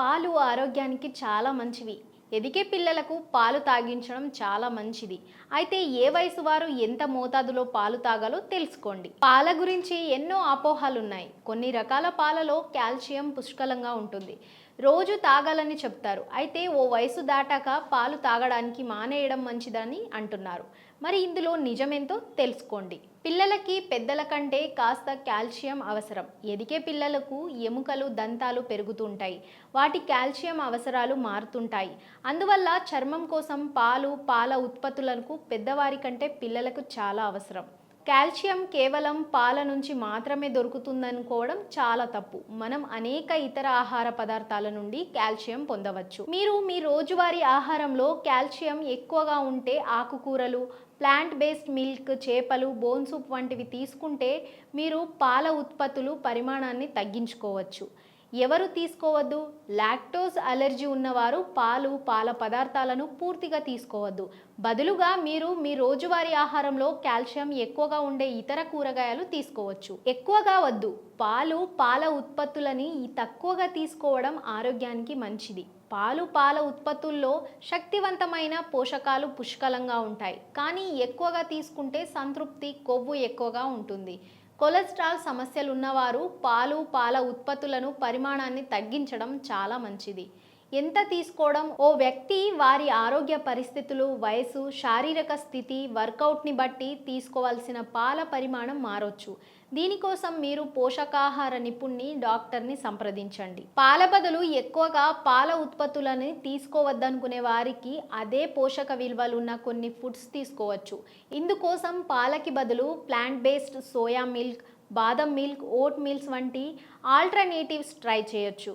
పాలు ఆరోగ్యానికి చాలా మంచివి. ఎదిగే పిల్లలకు పాలు తాగించడం చాలా మంచిది. అయితే ఏ వయసు వారు ఎంత మోతాదులో పాలు తాగాలో తెలుసుకోండి. పాల గురించి ఎన్నో అపోహలున్నాయి. కొన్ని రకాల పాలలో కాల్షియం పుష్కలంగా ఉంటుంది. రోజు తాగాలని చెప్తారు. అయితే ఓ వయసు దాటాక పాలు తాగడానికి మానేయడం మంచిదని అంటున్నారు. మరి ఇందులో నిజమేంతో తెలుసుకోండి. పిల్లలకి పెద్దల కంటే కాస్త కాల్షియం అవసరం. ఎదిగే పిల్లలకు ఎముకలు దంతాలు పెరుగుతుంటాయి. వాటి కాల్షియం అవసరాలు మారుతుంటాయి. అందువల్ల చర్మం కోసం పాలు పాల ఉత్పత్తులకు పెద్దవారి కంటే పిల్లలకు చాలా అవసరం. కాల్షియం కేవలం పాల నుంచి మాత్రమే దొరుకుతుందనుకోవడం చాలా తప్పు. మనం అనేక ఇతర ఆహార పదార్థాల నుండి కాల్షియం పొందవచ్చు. మీరు మీ రోజువారీ ఆహారంలో కాల్షియం ఎక్కువగా ఉంటే ఆకుకూరలు ప్లాంట్ బేస్డ్ మిల్క్ చేపలు బోన్ సూప్ వంటివి తీసుకుంటే మీరు పాల ఉత్పత్తులు పరిమాణాన్ని తగ్గించుకోవచ్చు. ఎవరు తీసుకోవద్దు? లాక్టోస్ అలర్జీ ఉన్నవారు పాలు పాల పదార్థాలను పూర్తిగా తీసుకోవద్దు. బదులుగా మీరు మీ రోజువారీ ఆహారంలో కాల్షియం ఎక్కువగా ఉండే ఇతర కూరగాయలు తీసుకోవచ్చు. ఎక్కువగా వద్దు. పాలు పాల ఉత్పత్తులని తక్కువగా తీసుకోవడం ఆరోగ్యానికి మంచిది. పాలు పాల ఉత్పత్తుల్లో శక్తివంతమైన పోషకాలు పుష్కలంగా ఉంటాయి. కానీ ఎక్కువగా తీసుకుంటే సంతృప్తి కొవ్వు ఎక్కువగా ఉంటుంది. కొలెస్ట్రాల్ సమస్యలు ఉన్నవారు పాలు పాల ఉత్పత్తులను పరిమాణాన్ని తగ్గించడం చాలా మంచిది. ఎంత తీసుకోవడం? ఓ వ్యక్తి వారి ఆరోగ్య పరిస్థితులు వయసు శారీరక స్థితి వర్కౌట్ని బట్టి తీసుకోవాల్సిన పాల పరిమాణం మారొచ్చు. దీనికోసం మీరు పోషకాహార నిపుణ్ణి డాక్టర్ని సంప్రదించండి. పాల బదులు ఎక్కువగా పాల ఉత్పత్తులని తీసుకోవద్దనుకునే వారికి అదే పోషక విలువలు ఉన్న కొన్ని ఫుడ్స్ తీసుకోవచ్చు. ఇందుకోసం పాలకి బదులు ప్లాంట్ బేస్డ్ సోయా మిల్క్ బాదం మిల్క్ ఓట్ మిల్స్ వంటి ఆల్టర్నేటివ్స్ ట్రై చేయొచ్చు.